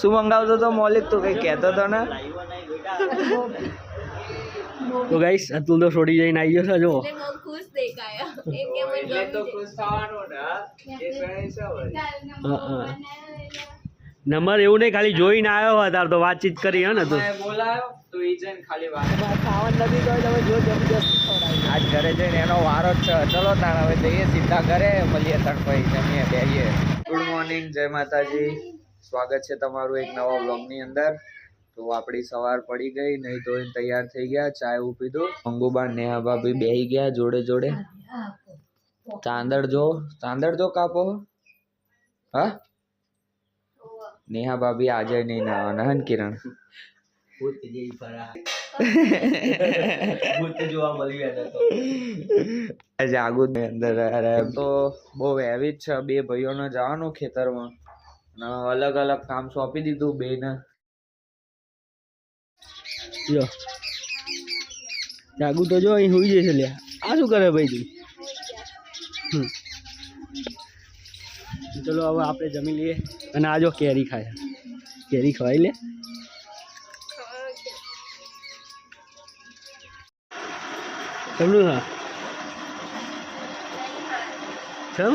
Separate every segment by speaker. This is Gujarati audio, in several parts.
Speaker 1: શું મંગાવતો તો મૌલિક? તું કઈ કહેતો તો ને.
Speaker 2: તો ગાઈસ અતુલ તો છોડી જઈને આવી ગયો છે જો
Speaker 3: ખુશ દેખાયો. એમ કે મને ગમી
Speaker 2: હા, હા. નંબર એવું નહીં ખાલી જોઈને આવ્યો હોય તાર તો વાતચીત કરી હે ને તું.
Speaker 1: બોલાયો તો ઈ જઈને ખાલી ખાવાનું નથી તો તમે જો આજ ઘરે જઈને એનો વારો જ છે. ચલો તાણ હવે જઈએ સીધા ઘરે મળીએ તણ પછી જમીએ બેહીએ. ગુડ મોર્નિંગ જય માતાજી. સ્વાગત છે તમારું એક નવા વ્લોગની અંદર. તો આપણી સવાર પડી ગઈ નહીં તો તૈયાર થઈ ગયા ચાય એવું પીધું. અંગુબા નેહા ભાભી બેહી ગયા જોડે જોડે. ચાંદડ જો ચાંદડ જો કાપો. હા? નેહા ભાભી આજે નહીં નાવાના હે ને કિરણ? જાગુ અંદર તો બહુ હેવી જ છે બે ભાઈઓને જવાનું ખેતરમાં. અને અલગ અલગ કામ સોંપી દીધું બે ને
Speaker 2: જો જાગુ તો જો, અહીં હોઈ જશે લ્યા આ શું કરે ભાઈ તું. ચલો, હવે આપણે જમી લઈએ. અને આ જો કેરી ખાય. કેરી ખવાઈ લે. કેમનું હા ચમ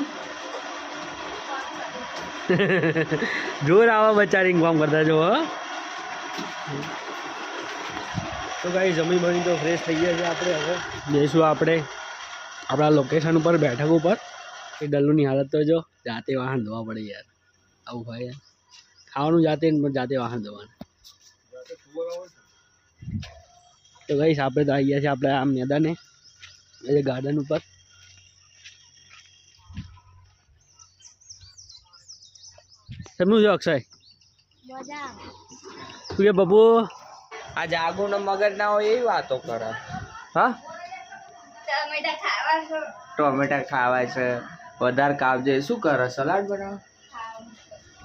Speaker 2: જોર આવા બચારી કામ કરતા જો તો કાંઈ જમી બની તો ફ્રેશ થઈ ગયા છે આપણે હવે. જઈશું આપણે. આપણા લોકેશન ઉપર, બેઠક ઉપર. એ ડલ્લુની હાલત તો જો, જાતે વાહન ધોવા પડે યાર. આવું હોય યાર. ખાવાનું જાતે જાતે વાહન ધોવાનું. તો ગઈશ આપણે તો આવી ગયા છે આપણે આ મેદાને એટલે ગાર્ડન ઉપર. કેમનું છે અક્ષય?
Speaker 3: મજા
Speaker 2: શું કે બબુ?
Speaker 1: આ જાગુ ને મગજ ના હોય એવી વાતો કરે. હા?
Speaker 3: ટમેટા ખાવા છે.
Speaker 1: વધારે કાપજે. શું કરે? સલાડ બનાવો?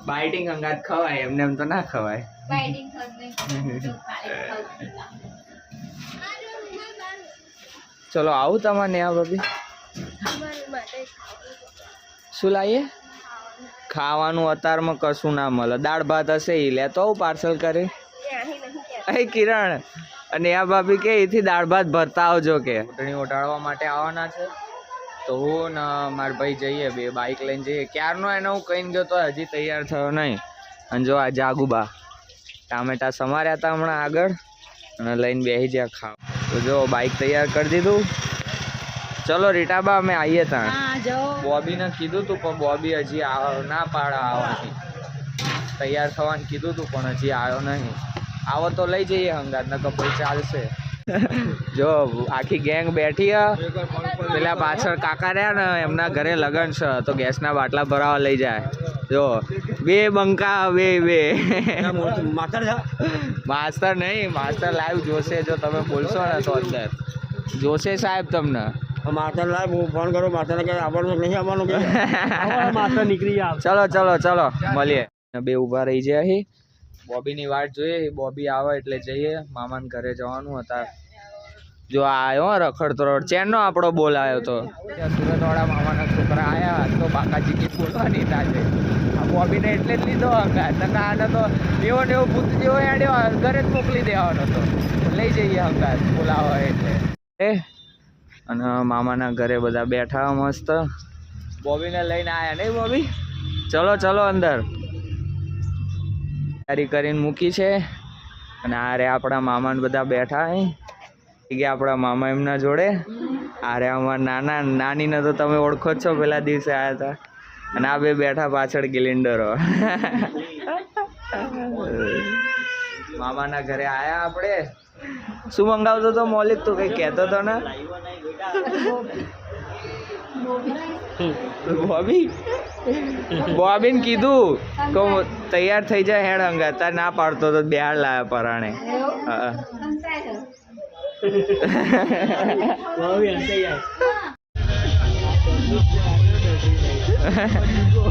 Speaker 1: બાઇટિંગ અંગાત ખવાય. એમને એમ તો ના ખવાય. ચલો આવું તમારે આ ભાભી શું લાવીએ? ખાવાનું અત્યારમાં કશું ના મળે. દાળ ભાત હશે એ લેતો આવું પાર્સલ કરી? એ કિરણ. અને આ ભાભી કે એથી દાળ ભાત ભરતા આવજો કે. ચૂંટણી ઓટાડવા માટે આવવાના છે. તો હું ને મારા ભાઈ જઈએ બે બાઇક લઈને જઈએ. ક્યારનો એને હું કહીને ગયો તો હજી તૈયાર થયો નહીં. અને જો આ જાગુબા ટામેટા સમાર્યા હતા હમણાં આગળ અને લઈને બેસી જ્યાં ખાવ. તો જો બાઇક તૈયાર કરી દીધું. ચલો રીટાબા અમે આવીએ ત્યાં બોબીને કીધું તું પણ બોબી હજી આવ ના પાડા આવવાની તૈયાર થવાનું કીધું તું પણ હજી આવ્યો નહીં. આવો તો લઈ જઈએ હંગાત નકર પછી ચાલશે. જો આખી ગેંગ બેઠી પેલા પાછળ કાકા રહ્યા ને એમના ઘરે લગન છે તો ગેસના બાટલા ભરાવા લઈ જાય. જો બે બંકા બે બે. માસ્ટર નહીં માસ્ટર લાઈવ જોશે જો તમે બોલશો ને તો અંદર. જોશે સાહેબ તમને.
Speaker 2: માતર લાય ફોન કરો માતરને કે આવવાનું નહીં આવવાનું કે? માતર નીકળી જાય
Speaker 1: ચલો ચલો ચલો મળીએ. બે ઊભા રહી જાય હી બોબીની વાટ જોઈએ બોબી આવે એટલે જઈએ. મામાને ઘરે જવાનું હતા. જો આવ્યો રખડતો રડ ચેનનો આપણો બોલ આવ્યો તો. સુરતવાળા મામાના છોકરા આયા તો બાકાજી કી બોલવાની તાજે આ બોબીને એટલે જ લીધો નકર આને તો એવો ને એવો ભૂત જેવો એડ્યો ઘરે જ મોકલી દેવાનો તો લઈ જઈએ હંગાત બોલાવો એટલે. એ અને મામાના ઘરે બધા બેઠા મસ્ત. બોબીને લઈને આયા નહીં બોબી? ચલો ચલો અંદર. તૈયારી કરીને મૂકી છે. અને આ રે આપણા મામાને બધા બેઠા ગયા આપણા મામા એમના જોડે. આ રે અમારા નાના, નાનીને તો તમે ઓળખો જ છો, પેલા દિવસે આવ્યા હતા અને આ બે બેઠા પાછળ ગિલિન્ડરો. મામાના ઘરે આયા આપણે. શું મંગાવતો તો મૌલિક તું કઈ કહેતો તો ને? બોબી? બોબીન કીધું કે તૈયાર થઈ જાય હેણ અંગાતા ના પાડતો તો બિહાર લાયા પરાણે.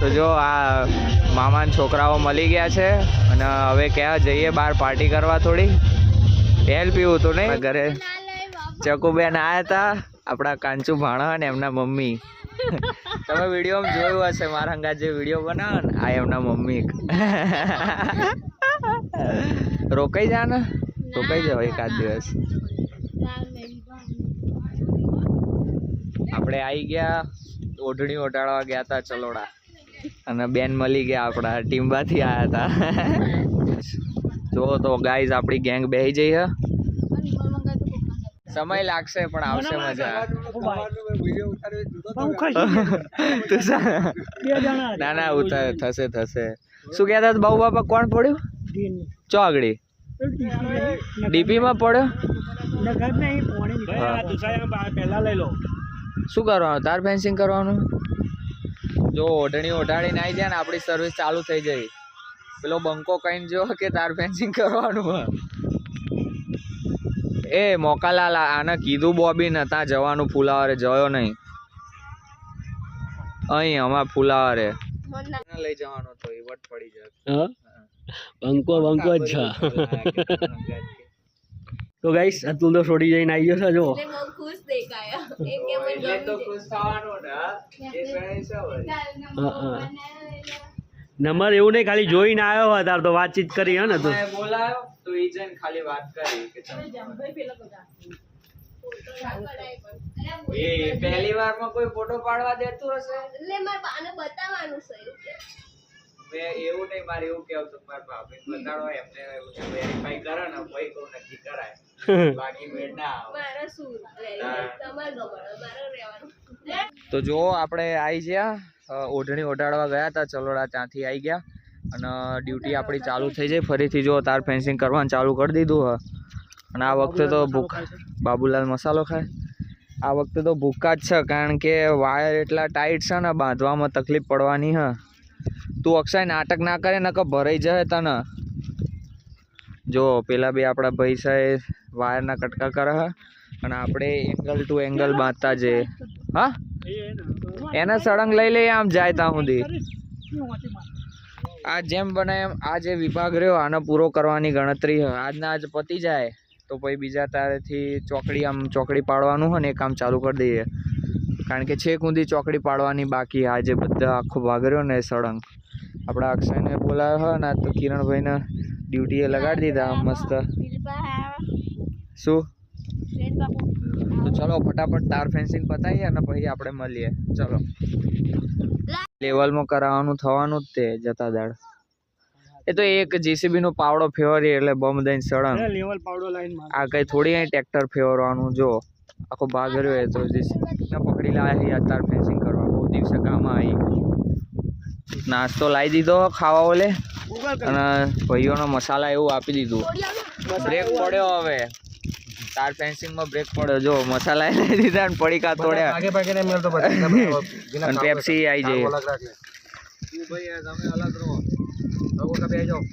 Speaker 1: તો જો આ મામાના છોકરાઓ મળી ગયા છે અને હવે ક્યાં જઈએ? બહાર પાર્ટી કરવા થોડી? તેલ પીવું હતું નહીં? ઘરે ચકુબેન આયા હતા આપણા કાંચુ ભાણા અને એમના મમ્મી. તમે વીડિયો જોયું હશે, મારા અંગા જે વીડિયો બનાવે ને, આ એમના મમ્મી. રોકાઈ જા ને? રોકાઈ જાવ એકાદ દિવસ. આપણે આવી ગયા, ઓઢણી ઓટાડવા ગયા હતા ચલોડા. અને બેન મળી ગયા આપણા ટીમ્બાથી આવ્યા હતા જો તો ગાઈઝ આપણી ગેંગ બેહી જઈ હે સમય લાગશે પણ આવશે મજા. તું ના ના ઉતાર થશે થશે. શું કહેતા હતા? બાબુ બાપા કોણ પડ્યું? ચોગડી ડીપી માં પડ્યો?
Speaker 2: પહેલા લઈ લો.
Speaker 1: શું કરવાનું? તાર ફેન્સિંગ કરવાનું? જો ઓઢણી ઓઢાડીને આવી જાય ને આપણી સર્વિસ ચાલુ થઈ જાય પેલો બંકો કહીને જો કે તાર ફેન્સિંગ કરવાનું હે. એ મોકાલાલ આને કીધું બોબી નતા જવાનું ફુલાવરે જયો નહીં. અહીં અમાર ફુલાવરે. લઈ જવાનો તો એ વટ પડી જાય.
Speaker 2: બંકો બંકો જ છે. તો ગાઈસ અતુલ તો છોડી જઈને આવી ગયો છે જો
Speaker 3: ખુશ દેખાયા. એમ કે મને
Speaker 1: તો ખુશ થવાનું ને? એ.
Speaker 2: નંબર એવું નહીં ખાલી જોઈને આવ્યો હોય તાર તો વાતચીત કરી હે ને તું.
Speaker 1: બોલાયો તો ખાલી વાત કરી કે. એ પહેલી વારમાં કોઈ ફોટો પાડવા દેતું હશે?
Speaker 3: એટલે મારે બાને બતાવવાનું છે એવું
Speaker 1: એવું નહીં મારે એવું કેવું હતું મારા બતાડો એમને વેરીફાઈ કરે ને નક્કી કરાય. બાકી મેળ ના આવે.
Speaker 3: મારે શું
Speaker 1: હા.
Speaker 3: ગમણ મારે રહેવાનું.
Speaker 1: તો જો આપણે આવી ગયા. ઓઢણી ઓઢાડવા ગયા હતા ચલોડા ત્યાંથી આવી ગયા. અને ડ્યુટી આપણી ચાલુ થઈ જાય. ફરીથી જો તાર ફેન્સિંગ કરવાનું ચાલુ કરી દીધું હ. અને આ વખતે તો ભૂખ બાબુલાલ મસાલો ખાય. આ વખતે તો ભૂખા જ છે કારણ કે વાયર એટલા ટાઈટ છે ને બાંધવામાં તકલીફ પડવાની હ. તું અક્ષય નાટક ના કરે નકર ભરાઈ જાય તને. જો પેલા બે આપણા ભાઈ છે વાયરના કટકા કરે હે. અને આપણે એંગલ ટુ એંગલ બાંધતા જઈએ. હા? એના સળંગ લઈ લઈએ આમ જાય ત્યાં સુધી. આ જેમ બને એમ આ જે વિભાગ રહ્યો આનો પૂરો કરવાની ગણતરી આજના આજ પતી જાય તો પછી બીજા તારેથી ચોકડી આમ ચોકડી પાડવાનું હોય ને એ કામ ચાલુ કરી દઈએ. કારણ કે છેક સુધી ચોકડી પાડવાની બાકી. આ જે બધા આખો ભાગ રહ્યો ને એ સળંગ. આપણા અક્ષયને બોલાવ્યો હોય ને તો કિરણભાઈને ડ્યુટીએ લગાડી દીધા મસ્ત. શું? તો ચલો ફટાફટ તાર ફેન્સિંગ પતાવીએ અને પછી આપણે મળીએ. ચલો. લેવલમાં કરાવવાનું થવાનું જ તે જતા દાડ. એ તો એક જેસીબી નો પાવડો ફેવરી એટલે બમ દઈને સળંગ.
Speaker 2: લેવલ પાવડો લાઈન
Speaker 1: આ કઈ થોડી અહીં ટ્રેક્ટર ફેવરવાનું જો. આખો ભાગ રહ્યો એ તો જેસીબી પકડી લાયા યાર તાર ફેન્સિંગ કરવા. બહુ દિવસે કામ આવી. નાસ્તો લાવી દીધો ખાવા ઓલે અને ભાઈઓનો મસાલા એવું આપી દીધું. બ્રેક પડ્યો હવે. તાર ફેન્સિંગમાં બ્રેક પડ્યો જો મસાલા લઈ દીધા ને પડીકા તોડ્યા.
Speaker 4: આગે પાકે ને મેલ તો પછી.
Speaker 1: અને પેપ્સી આવી
Speaker 4: તું ભાઈ તમે અલગ રહો. લોકો કભી આવી જાઓ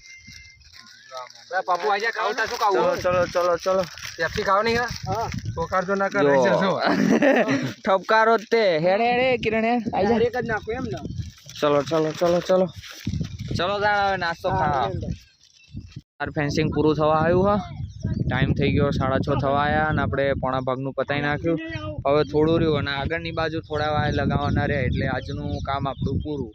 Speaker 4: લે પાપુ ખાવ. તા શું
Speaker 1: ચલો
Speaker 4: ખાવું
Speaker 1: ચલો ચલો. ચલો
Speaker 4: પેપ્સી ખાવાની હે
Speaker 2: હા.
Speaker 4: તો ના કર
Speaker 1: જો. ઠપકારો તે. હેડે હેડે કિરણ. જા.
Speaker 2: એક જ નાખો એમ ને.
Speaker 1: ચલો ચલો ચલો ચલો. ચલો હવે નાસ્તો ખાવા તાર ફેન્સિંગ પૂરું થવા આવ્યું હા. ટાઈમ થઈ ગયો, સાડા છ થવા આવ્યા અને આપણે પોણા ભાગનું પતાવી નાખ્યું. હવે થોડું રહ્યું અને આગળની બાજુ થોડા વાય લગાવવાના રહ્યા એટલે આજનું કામ આપણું પૂરું.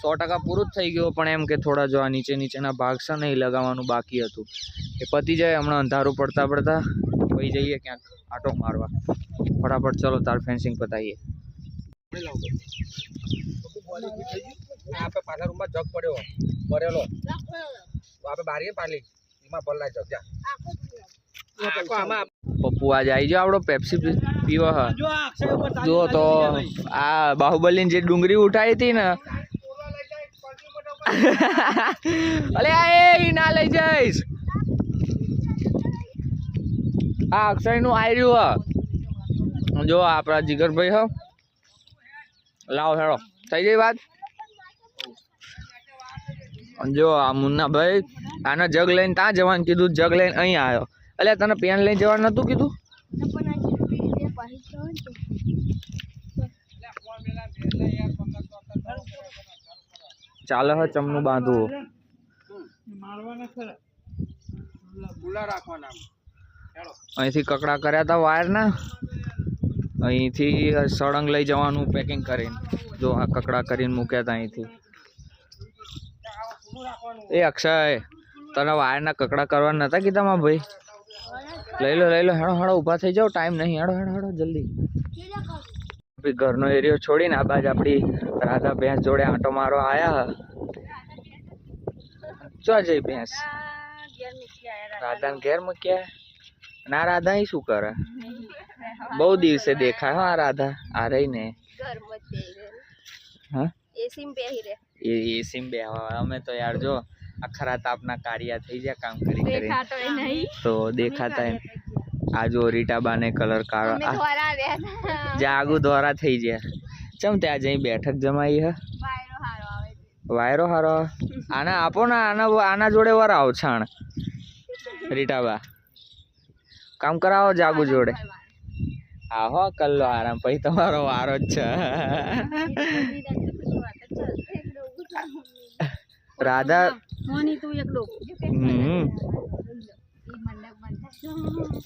Speaker 1: સો ટકા પૂરું જ થઈ ગયું, પણ એમ કે થોડા જો આ નીચે નીચેના ભાગ છે ને એ લગાવવાનું બાકી હતું. એ પતી જાય, હમણાં અંધારું પડતા પડતા પછી જઈએ ક્યાંક આટો મારવા. ફટાફટ ચલો તાર ફેન્સિંગ પતાવીએ
Speaker 4: આપણે પાછા રૂમમાં જગ પડ્યો. ભરેલો. આપણે બારીએ પાલી એમાં ભરલાય જગ
Speaker 1: પપ્પુ આજે આવી જાઓ આપણો પેપ્સી પીવો હા.
Speaker 2: જો
Speaker 1: તો. આ બાહુબલીની જે ડુંગળી ઉઠાવી હતી ને. અલે આ એ ના લઈ જઈશ. આ અક્ષયનું આયર્યું હ. જો આપણા જીગરભાઈ હ. લાવો હેડો. થઈ ગઈ વાત? જો આ મુન્નાભાઈ આને જગ લઈને ત્યાં જવાનું કીધું જગ લઈને અહીં આવ્યો. એટલે તને પેન લઈ જવાનું નતું કીધું? ચાલે હ ચમનું બાંધવું. અહીંથી કકડા કર્યા હતા વાયરના અહીંથી સળંગ લઈ જવાનું પેકિંગ કરીને. જો આ કકડા કરીને મૂક્યા હતા અહીંથી. એ અક્ષય, તને વાયરના કકડા કરવા નતા કીધા માં ભાઈ? લઈ લો લઈ લો હેડો હેડો ઊભા થઈ જાઓ ટાઈમ નહીં હેડો હેડો હેડો જલ્દી. ઘરનો એરિયો છોડીને આ બાજુ આપણી રાધા ભેંસ જોડે આંટો મારો આયા. ચો જઈ ભેંસ? રાધા ને ઘેર મૂક્યા? ના રાધા શું કરે? બહુ દિવસે દેખાય હો આ રાધા આ રહી ને. હા?
Speaker 3: એસીમ
Speaker 1: બે અમે તો યાર જો અખરા તાપના કાર્યા થઈ જાય કામ કરી કરી. તો દેખાતા એમ. આ જો રીટાબાને કલર કાળો આ
Speaker 3: ધોરા
Speaker 1: જાગુ દ્વારા થઈ ગયા. ચમ ત્યાં જઈ બેઠક જમાઈ હે?
Speaker 3: વાયરો હારો
Speaker 1: આના આપો ને આના આના જોડે વરાવ છાણ. રીટાબા. કામ કરાવો જાગુ જોડે. આહો કલ્લો આરામ પછી તમારો વારો જ છે. રાધા હમ.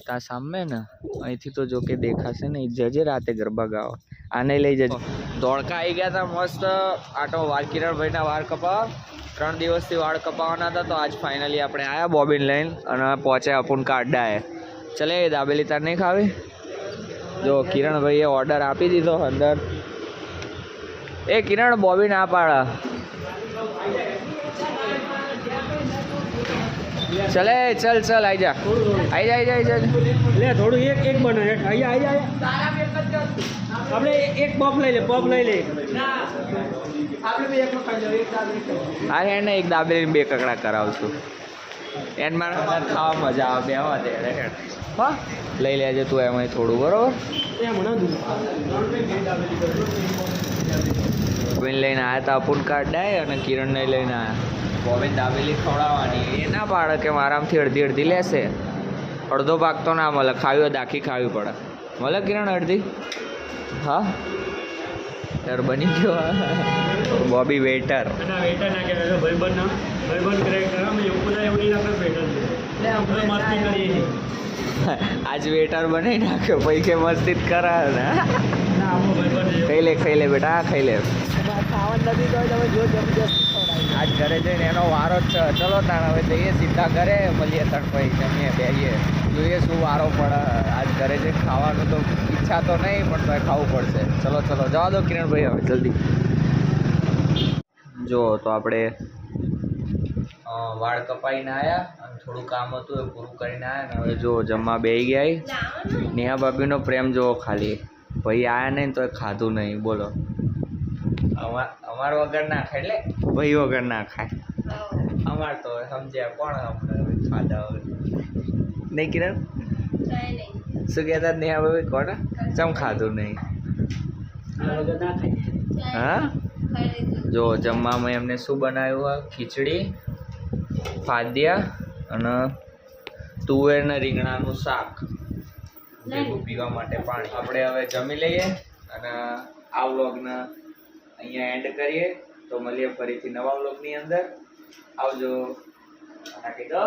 Speaker 1: તા સામે ને અહીંથી તો જો કે દેખાશે ને જજે રાતે ગરબા ગાવા. આને લઈ જજે. ધોળકા આવી ગયા હતા મસ્ત. આટો વાળ કિરણભાઈના વાળ કપાવા. ત્રણ દિવસથી વાળ કપાવાના હતા તો આજ ફાઇનલી આપણે આવ્યા બોબિન લઈને અને પહોંચ્યા અપુન કાઢાએ ચલે દાબેલી તાર નહીં ખાવી? જો કિરણભાઈએ ઓર્ડર આપી દીધો અંદર. એ કિરણ બોબિન આ પાડા. ચલે ચલ ચલ આઈ જા. આઈ જા આઈ જા જા.
Speaker 2: લે થોડું એક એક બને હેઠ. આઈ અહીંયા આપણે એક પફ લઈ લે પફ લઈ લે.
Speaker 1: હા હે ને એક દાબેલી બે કકડા કરાવશું. એન મારે ખાવા મજા આવે બે આવા દે હેડ. હા? લઈ લેજે તું એમાં થોડું બરોબર? લઈને આવ્યા હતા અપુન ડાય અને કિરણને લઈને આવ્યા બોબીન દાબેલી ખવડાવવાની. એ ના પાડે કે મારામાંથી અડધી અડધી લેશે. અડધો ભાગ તો ના મળે. ખાવી હોય દાખી ખાવી પડે. મળે કિરણ અડધી? હા. યાર બની ગયો. બોબી વેટર
Speaker 2: વેટર વેટર
Speaker 1: આજ વેટર બનાવી નાખ્યો. પછી કે મસ્તી જ કરે ને.
Speaker 2: લે ખાઈ લે બેટા
Speaker 1: ખાઈ લે ખાઈ લે બેટા. આ ખાઈ લે. આજ ઘરે જઈને એનો વારો ચલો તાણ, હવે જઈએ સીધા ઘરે મળીએ તણ પછી જમીએ, બેહીએ. જોઈએ શું વારો પડે. આજ ઘરે જઈને ખાવાનું તો ઈચ્છા તો નહીં, પણ તો ખાવું પડશે. ચલો ચલો, જવા દો કિરણભાઈ હવે, જલ્દી. જો, તો આપણે વાળ કપાઈને આવ્યા અને થોડું કામ હતું એ પૂરું કરીને આવ્યા હવે જો જમવા બેહી ગયા નેહા ભાભીનો પ્રેમ જોવો ખાલી. ભાઈ આવ્યા નહીં તો એ ખાધું નહીં. બોલો. અમાર અમાર વગર ના ખાય એટલે ભાઈ વગર ના ખાય. અમાર તો સમજ્યા કોણ અમને ખાધા નહીં કિરણ. શું કહેતા નહીં આવે કોણ? ચમ ખાધું નહીં? હા?
Speaker 3: જો જમવા
Speaker 1: જો જમવામાં એમને શું બનાવ્યું હોય ખીચડી ફાદિયા અને તુવેરના રીંગણાનું શાક. ભેગું પીવા માટે પાણી. આપણે હવે જમી લઈએ અને આ વ્લોગને અહીંયા એન્ડ કરીએ. તો મળીએ ફરીથી નવા બ્લોગની અંદર. આવજો. નાખી દો